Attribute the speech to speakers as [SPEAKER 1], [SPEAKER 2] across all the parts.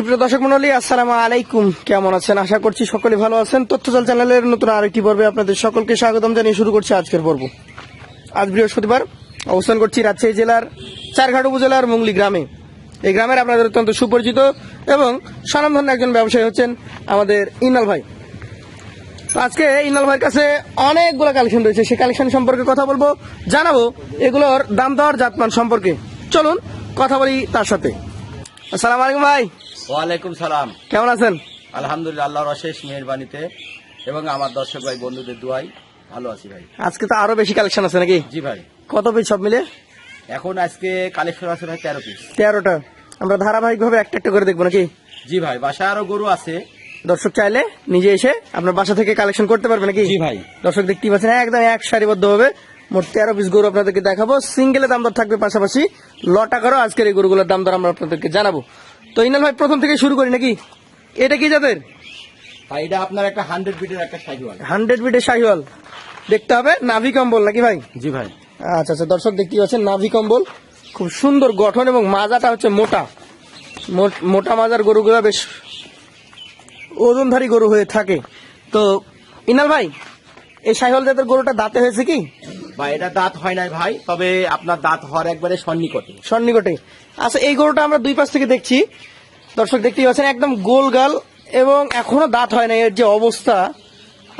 [SPEAKER 1] সুপ্রিয় দর্শক মন্ডলী, আসসালামু আলাইকুম। কেমন আছেন? আশা করছি সকলে ভালো আছেন। তথ্যজাল চ্যানেলের নতুন আরেকটি পর্বে আপনাদের সকলকে স্বাগতম জানিয়ে শুরু করছি আজকের পর্ব। আজ বৃহস্পতিবার, অবস্থান করছি রাজশাহী জেলার চারঘাট উপজেলার মুংলি গ্রামে। এই গ্রামের আপনাদের অত্যন্ত সুপরিচিত এবং স্বনামধন্য একজন ব্যবসায়ী হচ্ছেন আমাদের ইনাল ভাই। আজকে ইনাল ভাইয়ের কাছে অনেকগুলো কালেকশন রয়েছে। সেই কালেকশন সম্পর্কে কথা বলব, জানাব, এগুলোর দাম দর, জাতমান সম্পর্কে। চলুন, কথা বলি তার সাথে। আসসালামু আলাইকুম ভাই।
[SPEAKER 2] ওয়ালাইকুম সালাম।
[SPEAKER 1] কেমন আছেন?
[SPEAKER 2] আলহামদুলিল্লাহ আল্লাহর অশেষ মেহরবানিতে এবং আমার দর্শক ভাই বন্ধুদের দুয়াই ভালো আছি ভাই।
[SPEAKER 1] আজকে তো আরও বেশি কালেকশন আছে নাকি?
[SPEAKER 2] জি ভাই।
[SPEAKER 1] কত পিস সব মিলে?
[SPEAKER 2] এখন আজকে কালেকশন আছে ভাই তেরো পিস
[SPEAKER 1] তেরোটা। আমরা ধারাবাহিক ভাবে একটা একটা করে দেখব নাকি?
[SPEAKER 2] জি ভাই বাসায় আরও গরু আছে।
[SPEAKER 1] দর্শক চাইলে নিজে এসে আপনার বাসা থেকে কালেকশন করতে পারবে নাকি?
[SPEAKER 2] জি ভাই।
[SPEAKER 1] দর্শক দেখতেই পাচ্ছেন একদম এক সারিবদ্ধ হবে মোট তেরো পিস গরু আপনাদেরকে দেখাবো। সিঙ্গেলে দাম দর থাকবে পাশাপাশি লটা করো আজকের এই গরুগুলোর দাম দর আমরা আপনাদেরকে জানাব। তো ইনাল ভাই প্রথম থেকে শুরু করি নাকি? এটা কি যাদের
[SPEAKER 2] ভাই এটা আপনার একটা হান্ড্রেড বিটের একটা
[SPEAKER 1] হান্ড্রেড বিটের শাহিওয়াল। দেখতে হবে নাভি কম্বল নাকি ভাই?
[SPEAKER 2] জি ভাই।
[SPEAKER 1] আচ্ছা আচ্ছা দর্শক দেখতে পাচ্ছেন নাভি কম্বল। খুব সুন্দর গঠন এবং মাজাটা হচ্ছে মোটা। মোটা মাজার গরুগুলো বেশ ওজনধারী গরু হয়ে থাকে। তো ইনাল ভাই এই সাইহল জাতের গরুটা দাঁতে হয়েছে কি?
[SPEAKER 2] ভাই এটা দাঁত হয় নাই ভাই তবে আপনার দাঁত হওয়ার একবারে সন্নিকটে।
[SPEAKER 1] সন্নিকটে আচ্ছা এই গরুটা আমরা দুই পাশ থেকে দেখছি। দর্শক দেখতেই পাচ্ছেন একদম গোল গাল এবং এখনও দাঁত হয় না এর যে অবস্থা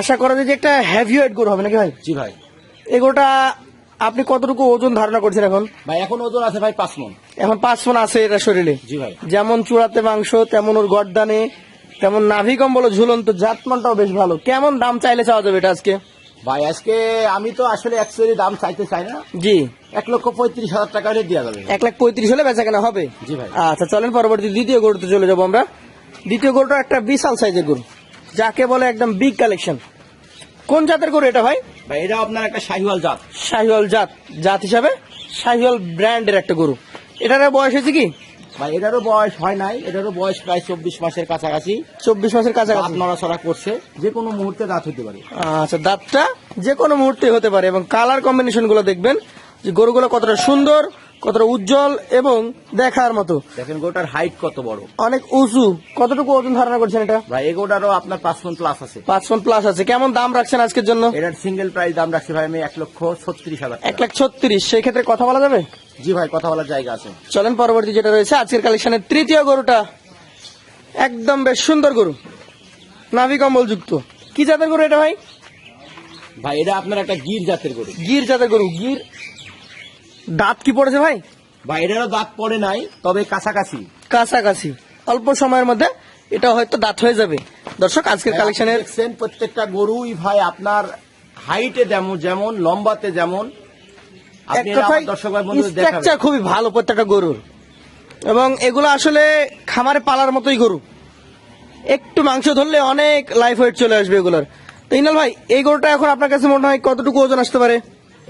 [SPEAKER 1] আশা করা যায় যে একটা হ্যাভি ওয়েট গরু হবে নাকি ভাই?
[SPEAKER 2] জি ভাই।
[SPEAKER 1] এই গরুটা আপনি কতটুকু ওজন ধারণা করছেন এখন?
[SPEAKER 2] ভাই এখন ওজন আছে ভাই পাঁচ মন।
[SPEAKER 1] এখন পাঁচ ফোন আছে এটা শরীরে।
[SPEAKER 2] জি ভাই।
[SPEAKER 1] যেমন চূড়াতে মাংস তেমন ওর গর্দানে তেমন নাভি কম্বল ও ঝুলন্ত জাতমানটাও বেশ ভালো। কেমন দাম চাইলে চাওয়া যাবে এটা আজকে?
[SPEAKER 2] ভাই আজকে আমি তো আসলে অ্যাকচুয়ালি দাম চাইতে চাই না।
[SPEAKER 1] জি।
[SPEAKER 2] এক লক্ষ পঁয়ত্রিশ হাজার টাকা হলে দেওয়া যাবে।
[SPEAKER 1] এক লাখ পঁয়ত্রিশ হলে বেচা কেনা হবে?
[SPEAKER 2] জি ভাই।
[SPEAKER 1] আচ্ছা চলেন পরবর্তী দ্বিতীয় গরুতে চলে যাব আমরা। দ্বিতীয় গরুটা একটা বিশাল সাইজের গরু যাকে বলে একদম বিগ কালেকশন কোন জাতের গরু এটা ভাই?
[SPEAKER 2] ভাই এটা আপনার একটা শাহিওয়াল জাত।
[SPEAKER 1] শাহিওয়াল জাত জাত হিসাবে শাহিওয়াল ব্র্যান্ডের একটা গরু। এটার বয়স হয়েছে কি?
[SPEAKER 2] ভাই এটারও বয়স হয় নাই এটারও বয়স প্রায় চব্বিশ মাসের কাছাকাছি।
[SPEAKER 1] চব্বিশ মাসের কাছাকাছি।
[SPEAKER 2] নড়াচড়া করছে যে কোনো মুহূর্তে দাঁত হতে পারে।
[SPEAKER 1] আচ্ছা দাঁতটা যে কোনো মুহূর্তে হতে পারে এবং কালার কম্বিনেশনগুলো দেখবেন যে গরুগুলো কতটা সুন্দর কতটা উজ্জ্বল এবং দেখার মতো।
[SPEAKER 2] দেখেন গোটার হাইট কত বড়?
[SPEAKER 1] অনেক উঁচু। কতটুকু ওজন ধারণা করছেন এটা?
[SPEAKER 2] ভাই এগোটারও আপনার পাঁচ মন প্লাস আছে।
[SPEAKER 1] পাঁচ ফোন প্লাস আছে। কেমন দাম রাখছেন আজকের জন্য?
[SPEAKER 2] এটার সিঙ্গেল প্রাইস দাম রাখছি ভাই আমি এক লক্ষ ছত্রিশ হাজার
[SPEAKER 1] এক। লাখ ছত্রিশ। সেই ক্ষেত্রে কথা বলা যাবে?
[SPEAKER 2] জি ভাই কথা বলার জায়গা আছে।
[SPEAKER 1] চলেন পরবর্তী যেটা রয়েছে আজকের কালেকশনের তৃতীয় গরুটা। একদম বেশ সুন্দর গরু। নাভি কম্বল যুক্ত কি জাতের গরু এটা ভাই?
[SPEAKER 2] ভাই এটা আপনার একটা গির জাতের গরু।
[SPEAKER 1] গির জাতের গরু গির। দাঁত কি পড়েছে ভাই?
[SPEAKER 2] ভাই এটারও দাঁত পড়ে নাই তবে কাছাকাছি।
[SPEAKER 1] কাছাকাছি। অল্প সময়ের মধ্যে এটা হয়তো দাঁত হয়ে যাবে। দর্শক আজকের কালেকশনের
[SPEAKER 2] দেখছেন প্রত্যেকটা গরুই ভাই আপনার হাইটে যেমন যেমন লম্বাতে যেমন।
[SPEAKER 1] এক
[SPEAKER 2] আপনি এটা
[SPEAKER 1] কথায়
[SPEAKER 2] আমার দর্শক ভাই বন্ধুদের
[SPEAKER 1] স্ট্রাকচার খুবই ভালো প্রত্যেকটা গরুর। এবং এগুলো আসলে খামারে পালার মতোই গরু। একটু মাংস ধরলে অনেক লাইফ ওয়েট চলে আসবে এগুলোর। তো ইনাল ভাই এই গরুটা এখন আপনার কাছে মনে হয় কতটুকু ওজন আসতে পারে?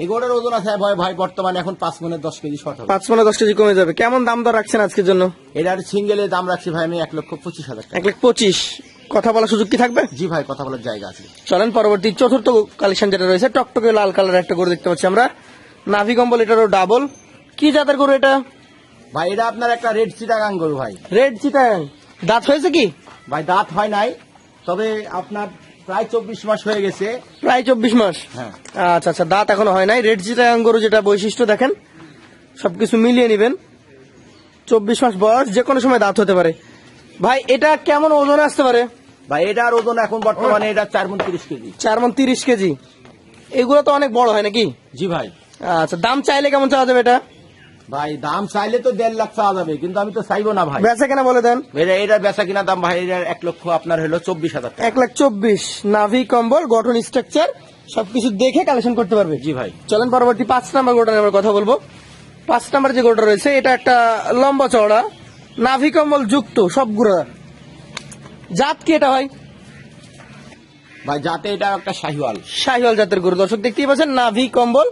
[SPEAKER 2] এই গরুটার ওজন আছে ভাই ভাই বর্তমানে এখন পাঁচ মনের দশ কেজি শর্ট হবে।
[SPEAKER 1] পাঁচ মানে দশ কেজি কমে যাবে। কেমন দাম দর রাখছেন আজকের জন্য?
[SPEAKER 2] এটার সিঙ্গেলের দাম রাখছি ভাই আমি এক লক্ষ পঁচিশ হাজার
[SPEAKER 1] এক লাখ পঁচিশ। কথা বলার সুযোগ কি থাকবে?
[SPEAKER 2] জি ভাই কথা বলার জায়গা আছে।
[SPEAKER 1] চলেন পরবর্তী চতুর্থ কালেকশন যেটা রয়েছে টকটকে লাল কালার একটা গরু দেখতে পাচ্ছি আমরা। নাভি কম্বল এটারও ডাবল কি জাতের গরু এটা?
[SPEAKER 2] ভাই এটা আপনার একটা রেড চিটাগাং গরু ভাই।
[SPEAKER 1] রেড চিটাং দাঁত হয়েছে কি?
[SPEAKER 2] ভাই দাঁত হয় নাই তবে আপনার প্রায় চব্বিশ মাস হয়ে গেছে।
[SPEAKER 1] প্রায় চব্বিশ মাস?
[SPEAKER 2] হ্যাঁ।
[SPEAKER 1] আচ্ছা আচ্ছা দাঁত এখনও হয় নাই। রেড চিটাং গরু যেটা বৈশিষ্ট্য দেখেন সবকিছু মিলিয়ে নেবেন। চব্বিশ মাস বয়স যে কোনো সময় দাঁত হতে পারে। ভাই এটা কেমন ওজন আসতে পারে?
[SPEAKER 2] ভাই এটার ওজন এখন বর্তমানে এটা চার মন তিরিশ কেজি।
[SPEAKER 1] চার মন তিরিশ কেজি। এগুলো তো অনেক বড় হয় নাকি?
[SPEAKER 2] জি ভাই।
[SPEAKER 1] আচ্ছা দাম চাইলে কেমন চাওয়া যাবে এটা?
[SPEAKER 2] ভাই দাম চাইলে তো দেড় লাখ চাওয়া যাবে কিন্তু আমি তো চাইব না ভাই।
[SPEAKER 1] বেচা কেনা বলে দেন।
[SPEAKER 2] এটা এটার বেচা কিনা দাম ভাই এটার এক লক্ষ আপনার হলো চব্বিশ হাজার
[SPEAKER 1] এক লাখ চব্বিশ নাভি কম্বল গঠন স্ট্রাকচার সবকিছু দেখে কালেকশন করতে পারবে।
[SPEAKER 2] জি ভাই।
[SPEAKER 1] চলেন পরবর্তী পাঁচ নাম্বার গোটা আমরা কথা বলব। পাঁচ নাম্বার যে গোটা রয়েছে এটা একটা লম্বা চওড়া নাভি কম্বল যুক্ত সবগুলো জাত কি এটা হয়
[SPEAKER 2] ভাই জাতে এটা একটা শাহিওয়াল।
[SPEAKER 1] শাহিওয়াল জাতের গরু। দর্শক দেখতেই পাচ্ছেন নাভি কম্বল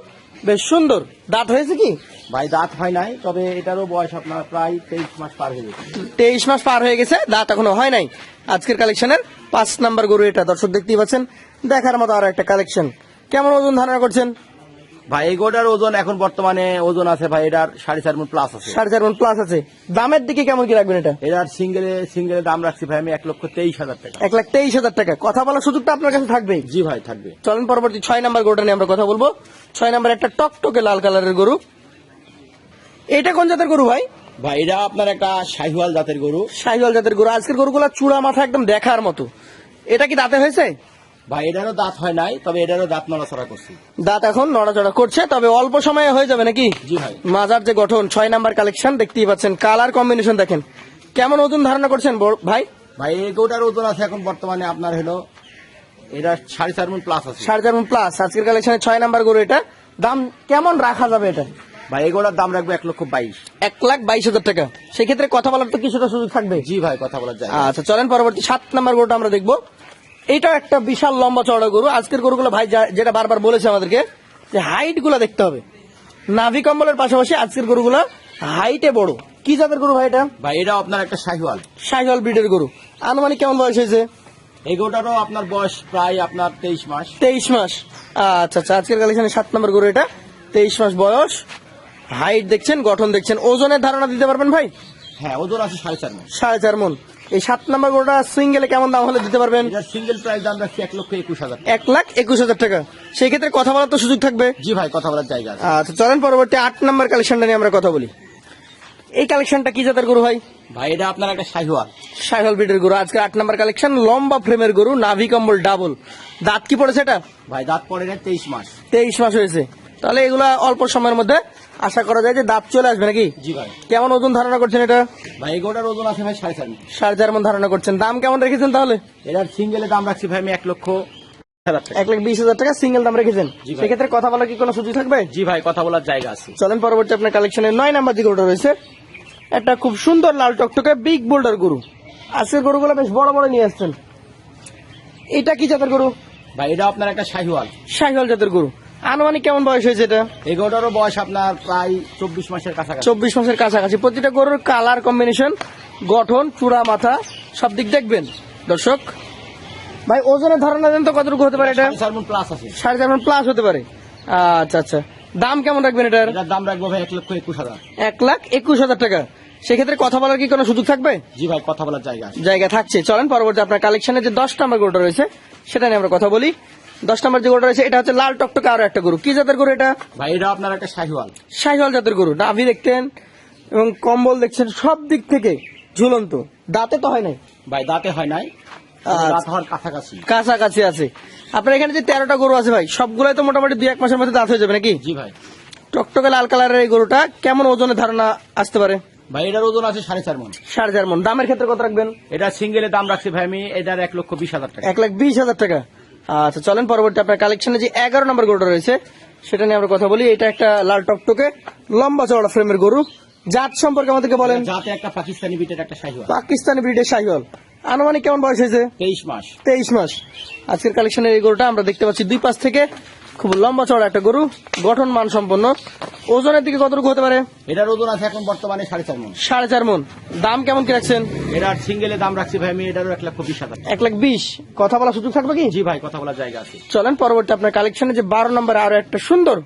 [SPEAKER 1] বেশ সুন্দর। দাঁত হয়েছে কি?
[SPEAKER 2] ভাই দাঁত হয় নাই তবে এটারও বয়স আপনার প্রায় তেইশ মাস পার হয়ে গেছে।
[SPEAKER 1] তেইশ মাস পার হয়ে গেছে দাঁত এখনও হয় নাই। আজকের কালেকশনের পাঁচ নাম্বার গরু এটা দর্শক দেখতেই পাচ্ছেন। দেখার মতো আরও একটা কালেকশন। কেমন ওজন ধারণা করছেন?
[SPEAKER 2] ভাই এই গোটার ওজন এখন বর্তমানে ওজন আছে ভাই এটার সাড়ে চার মন প্লাস আছে।
[SPEAKER 1] সাড়ে চার মন প্লাস আছে। দামের দিকে কেমন কি রাখবেন এটা?
[SPEAKER 2] এটার সিঙ্গেলে সিঙ্গেলে দাম রাখছি ভাই আমি এক লক্ষ তেইশ হাজার টাকা।
[SPEAKER 1] এক লাখ তেইশ হাজার টাকা। কথা বলার সুযোগটা আপনার কাছে থাকবেই
[SPEAKER 2] জি ভাই থাকবে।
[SPEAKER 1] চলেন পরবর্তী ছয় নাম্বার গরুটা নিয়ে আমরা কথা বলব। ছয় নাম্বার একটা টকটকে লাল কালারের গরু। এটা কোন জাতের গরু ভাই?
[SPEAKER 2] ভাই এটা আপনার একটা শাহিওয়াল জাতের গরু।
[SPEAKER 1] শাহিওয়াল জাতের গরু। আজকের গরুগুলা চূড়া মাথা একদম দেখার মতো। এটা কি দাঁতে হয়েছে?
[SPEAKER 2] ভাই এটারও দাঁত হয় নাই তবে এটারও দাঁত নড়াচড়া করছি।
[SPEAKER 1] দাঁত এখন নড়াচড়া করছে তবে অল্প সময়ে হয়ে যাবে নাকি?
[SPEAKER 2] জি ভাই।
[SPEAKER 1] মাজার যে গঠন ছয় নাম্বার কালেকশন দেখতেই পাচ্ছেন কালার কম্বিনেশন দেখেন। কেমন ওজন ধারণা করছেন ভাই?
[SPEAKER 2] ভাই এই গোটার ওজন আছে এখন বর্তমানে আপনার হলো এটা সাড়ে চার মন প্লাস আছে।
[SPEAKER 1] সাড়ে চার মন প্লাস আজকের কালেকশনে ছয় নাম্বার গরু এটা। দাম কেমন রাখা যাবে এটা?
[SPEAKER 2] ভাই এই গোটার দাম রাখবে এক লক্ষ বাইশ।
[SPEAKER 1] এক লাখ বাইশ হাজার টাকা। সেক্ষেত্রে কথা বলার তো কিছুটা সুযোগ থাকবে।
[SPEAKER 2] জি ভাই কথা বলা যায়
[SPEAKER 1] আচ্ছা চলেন পরবর্তী সাত নাম্বার গরুটা আমরা দেখব। এটাও একটা বিশাল লম্বা চড়া গরু। আজকের গরুগুলো ভাই যেটা বারবার বলেছে আমাদেরকে যে হাইটগুলা দেখতে হবে। নাভি কম্বলের পাশাপাশি আজকের গরুগুলা হাইটে বড়। কি জাতের গরু ভাই এটা?
[SPEAKER 2] ভাই এটাও আপনার একটা শাহিওয়াল।
[SPEAKER 1] সাইহল ব্রিডের গরু। আনুমানিক কেমন বয়স হয়েছে?
[SPEAKER 2] এই গোটারও আপনার বয়স প্রায় আপনার তেইশ মাস।
[SPEAKER 1] তেইশ মাস। আচ্ছা আচ্ছা আজকের কালেকশনে সাত নম্বর গরু এটা। তেইশ মাস বয়স। হাইট দেখছেন গঠন দেখছেন। ওজনের ধারণা দিতে পারবেন ভাই?
[SPEAKER 2] হ্যাঁ ওজন আছে সাড়ে চার মাস
[SPEAKER 1] সাড়ে চার মন। এই সাত নম্বর গরুটা সিঙ্গেলে কেমন দাম হলে দিতে পারবেন?
[SPEAKER 2] সিঙ্গেল প্রাইস দাম রাখছি এক লক্ষ একুশ হাজার
[SPEAKER 1] এক লাখ একুশ হাজার টাকা। সেই ক্ষেত্রে কথা বলার তো সুযোগ থাকবে।
[SPEAKER 2] জি ভাই কথা বলার জায়গা
[SPEAKER 1] আচ্ছা চলেন পরবর্তী আট নম্বর কালেকশনটা নিয়ে আমরা কথা বলি। এই কালেকশনটা কি জাতের গরু ভাই?
[SPEAKER 2] ভাই এটা আপনার একটা শাহিওয়াল।
[SPEAKER 1] সাইহল ব্রিডের গরু। আজকে আট নম্বর কালেকশন লম্বা ফ্রেমের গরু নাভি কম্বল ডাবল দাঁত কি পড়েছে এটা?
[SPEAKER 2] ভাই দাঁত পড়ে না তেইশ মাস।
[SPEAKER 1] তেইশ মাস হয়েছে। তাহলে এগুলা অল্প সময়ের মধ্যে আশা করা যায় যে দাঁত চলে আসবে নাকি?
[SPEAKER 2] জি ভাই।
[SPEAKER 1] কেমন ওজন ধারণা করছেন এটা?
[SPEAKER 2] ভাই গোটার ওজন আছে ভাই সাড়ে চার
[SPEAKER 1] সাড়ে চার মন ধারণা করছেন। দাম কেমন রেখেছেন তাহলে?
[SPEAKER 2] এটার সিঙ্গেলে দাম রাখছি ভাই আমি এক লক্ষ
[SPEAKER 1] এক লাখ বিশ হাজার টাকা সিঙ্গেল দাম রেখেছেন। সেক্ষেত্রে কথা বলার কি কোনো সুযোগ থাকবে?
[SPEAKER 2] জি ভাই কথা বলার জায়গা আছে।
[SPEAKER 1] চলেন পরবর্তী আপনার কালেকশনের নয় নাম্বার যে গরুটা রয়েছে একটা খুব সুন্দর লাল টকটকে বিগ বোল্ডার গরু। আজকের গরুগুলো বেশ বড় বড় নিয়ে আসছেন। এটা কি জাতের গরু?
[SPEAKER 2] ভাই এটা আপনার একটা শাহিওয়াল।
[SPEAKER 1] শাহিওয়াল জাতের গরু। আনুমানিক কেমন বয়স হয়েছে এটা?
[SPEAKER 2] এই বয়স আপনার প্রায় চব্বিশ মাসের কাছাকাছি।
[SPEAKER 1] চব্বিশ মাসের কাছাকাছি। প্রতিটা গরুর কালার কম্বিনেশন গঠন চূড়া মাথা সব দিক দেখবেন। দর্শক ভাই ওজনের ধারণা দেন তো কতটুকু হতে পারে এটা?
[SPEAKER 2] সাড়ে চার মন প্লাস আছে।
[SPEAKER 1] সাড়ে চার প্লাস হতে পারে। আচ্ছা আচ্ছা। দাম কেমন রাখবেন এটার?
[SPEAKER 2] এটার দাম রাখব ভাই এক লক্ষ একুশ হাজার।
[SPEAKER 1] এক লাখ একুশ হাজার টাকা। সেক্ষেত্রে কথা বলার কি কোনো সুযোগ থাকবে?
[SPEAKER 2] জি ভাই কথা বলার জায়গা
[SPEAKER 1] জায়গা থাকছে। চলেন পরবর্তী আপনার কালেকশনে যে দশ নম্বর গরুটা রয়েছে সেটা নিয়ে আমরা কথা বলি। দশ নম্বর যে গরুটা রয়েছে এটা হচ্ছে লাল টকটকে আরও একটা গরু। কি জাতের গরু এটা?
[SPEAKER 2] ভাই এটা আপনার একটা শাহিওয়াল।
[SPEAKER 1] শাহিওয়াল জাতের গরু নাভি দেখতেন এবং কম্বল দেখছেন সব দিক থেকে ঝুলন্ত। দাঁতে তো হয় নাই?
[SPEAKER 2] ভাই দাঁতে হয় নাই। কাছাকাছি।
[SPEAKER 1] আছে। আপনার এখানে যে তেরোটা গরু আছে ভাই সবগুলাই তো মোটামুটি দুই এক মাসের মধ্যে দাঁত হয়ে যাবে নাকি?
[SPEAKER 2] জি ভাই।
[SPEAKER 1] টকটকে লাল কালারের এই গরুটা কেমন ওজনের ধারণা আসতে পারে?
[SPEAKER 2] ভাই এটার ওজন আছে সাড়ে চার মন।
[SPEAKER 1] সাড়ে চার মন। দামের ক্ষেত্রে কত রাখবেন?
[SPEAKER 2] এটা সিঙ্গেলে দাম রাখছি ভাই আমি এটার এক লক্ষ বিশ হাজার টাকা।
[SPEAKER 1] এক লাখ বিশ হাজার টাকা। আচ্ছা চলেন পরবর্তী আপনার কালেকশনে যে এগারো নম্বর গরুটা রয়েছে সেটা নিয়ে আমরা কথা বলি। এটা একটা লাল টকটকে লম্বা চওড়া ফ্রেমের গরু। জাত সম্পর্কে আমাদেরকে বলেন।
[SPEAKER 2] একটা পাকিস্তানি বিটের একটা শাহিওয়াল
[SPEAKER 1] পাকিস্তানি ব্রিডের শাহিওয়াল আনুমানিক কেমন বয়স হয়েছে?
[SPEAKER 2] তেইশ মাস।
[SPEAKER 1] তেইশ মাস। আজকের কালেকশনের এই গরুটা আমরা দেখতে পাচ্ছি দুই পাশ থেকে। খুব লম্বা চড়া একটা গরু গঠন মান সম্পন্ন ওজনের দিকে কতটুকু হতে পারে?
[SPEAKER 2] এটার ওজন আছে এখন বর্তমানে সাড়ে চার মন।
[SPEAKER 1] সাড়ে চার মন। দাম কেমন কি রাখছেন?
[SPEAKER 2] এটার সিঙ্গেলে দাম রাখছি ভাই আমি এটারও এক লক্ষ বিশ হাজার।
[SPEAKER 1] এক লাখ বিশ। কথা বলার সুযোগ থাকবে কি?
[SPEAKER 2] জি ভাই কথা বলার জায়গা আছে।
[SPEAKER 1] চলেন পরবর্তী আপনার কালেকশনে যে বারো নম্বরে আরও একটা সুন্দর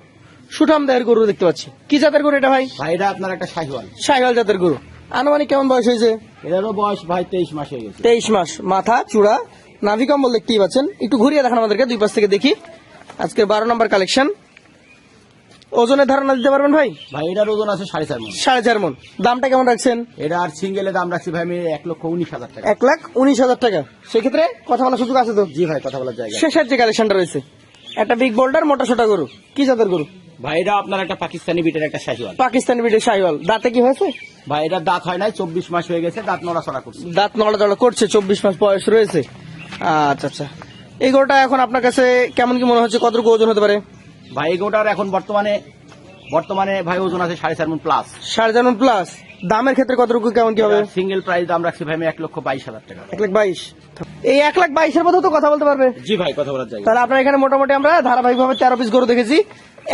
[SPEAKER 1] সুঠাম দেহের গরু দেখতে পাচ্ছি। কি জাতের গরু এটা ভাই?
[SPEAKER 2] ভাই এটা আপনার একটা শাহিওয়াল।
[SPEAKER 1] শাহিওয়াল জাতের গরু। আনুমানিক কেমন বয়স হয়েছে?
[SPEAKER 2] এটারও বয়স ভাই তেইশ মাস হয়ে গেছে।
[SPEAKER 1] তেইশ মাস। মাথা চূড়া নাভি কম্বল দেখতেই পাচ্ছেন। একটু ঘুরিয়ে দেখান আমাদেরকে দুই পাশ থেকে দেখি। আজকের বারো নম্বর কালেকশন ওজনের ধারণা দিতে পারবেন ভাই?
[SPEAKER 2] ভাই এটার ওজন আছে সাড়ে চার মন।
[SPEAKER 1] সাড়ে চার মন। দামটা কেমন রাখছেন?
[SPEAKER 2] এটা আর সিঙ্গেলে দাম রাখছি ভাই আমি এক লক্ষ উনিশ হাজার টাকা।
[SPEAKER 1] এক লাখ উনিশ হাজার টাকা। সেক্ষেত্রে কথা বলার সুযোগ আছে তো?
[SPEAKER 2] জি ভাই কথা বলার জায়গা
[SPEAKER 1] শেষের যে কালেকশনটা রয়েছে একটা বিগ বোল্ডার মোটা সোটা গরু। কি জাতের গরু?
[SPEAKER 2] ভাই এটা আপনার একটা পাকিস্তানি বিটের একটা শাহিওয়াল
[SPEAKER 1] পাকিস্তানি বিটের শাহিওয়াল দাঁতে কি হয়েছে?
[SPEAKER 2] ভাই এটার দাঁত হয় নাই চব্বিশ মাস হয়ে গেছে দাঁত নড়াচড়া করছে।
[SPEAKER 1] দাঁত নড়াচড়া করছে চব্বিশ মাস বয়স রয়েছে। আচ্ছা আচ্ছা। এই গরুটা এখন আপনার কাছে কেমন কি মনে হচ্ছে? কতটুকু ওজন হতে পারে?
[SPEAKER 2] ভাই এই গোটার এখন বর্তমানে বর্তমানে ভাই ওজন আছে সাড়ে চার মন প্লাস
[SPEAKER 1] সাড়ে চার মণ প্লাস দামের ক্ষেত্রে কতটুকু কেমন কি হবে?
[SPEAKER 2] সিঙ্গেল প্রাইস দাম রাখছি ভাই আমি এক লক্ষ বাইশ হাজার টাকা।
[SPEAKER 1] এক লাখ বাইশ। এই এক লাখ বাইশের মধ্যে তো কথা বলতে পারবে।
[SPEAKER 2] জি ভাই কথা বলার
[SPEAKER 1] তাহলে আপনার এখানে মোটামুটি আমরা ধারাবাহিকভাবে তেরো পিস গরু দেখেছি।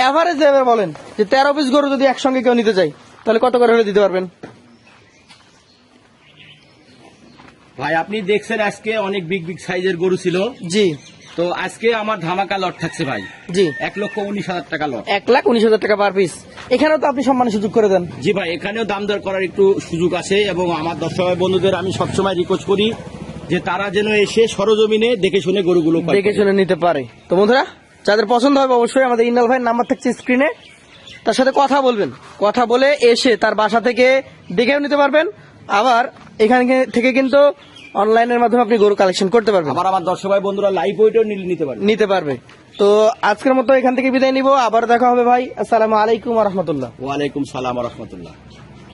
[SPEAKER 1] এভারেজ এবার বলেন যে তেরো পিস গরু যদি একসঙ্গে কেউ নিতে চাই তাহলে কত করে হলে দিতে পারবেন?
[SPEAKER 2] ভাই আপনি দেখছেন আজকে অনেক বিগ বিগ সাইজের গরু ছিল।
[SPEAKER 1] জি।
[SPEAKER 2] তো আজকে আমার ধামাকা লট থাকছে ভাই।
[SPEAKER 1] জি।
[SPEAKER 2] এক লক্ষ উনিশ হাজার টাকা লট
[SPEAKER 1] এক লাখ উনিশ হাজার টাকা পার পিস এখানেও তো আপনি সম্মানের সুযোগ করে দেন।
[SPEAKER 2] জি ভাই এখানেও দাম দর করার একটু সুযোগ আছে এবং আমার দর্শক বন্ধুদের আমি সবসময় রিকোয়েস্ট করি যে তারা যেন এসে সরজমিনে দেখে শুনে গরুগুলো
[SPEAKER 1] দেখে শুনে নিতে পারে। তো বন্ধুরা যাদের পছন্দ হবে অবশ্যই আমাদের ইন্নাল ভাইয়ের নাম্বার থাকছে স্ক্রিনে তার সাথে কথা বলবেন। কথা বলে এসে তার বাসা থেকে দেখেও নিতে পারবেন। আবার এখানে থেকে কিন্তু অনলাইনের মাধ্যমে আপনি গরু কালেকশন করতে পারবেন।
[SPEAKER 2] আবার আমার দর্শক ভাই বন্ধুরা লাইভ ওইটাও নিতে পারবে।
[SPEAKER 1] নিতে পারবে। তো আজকের মতো এখান থেকে বিদায় নিব। আবার দেখা হবে ভাই। আসসালামু আলাইকুম রহমতুল্লাহ।
[SPEAKER 2] ওয়ালাইকুম সালাম রহমতুল্লাহ।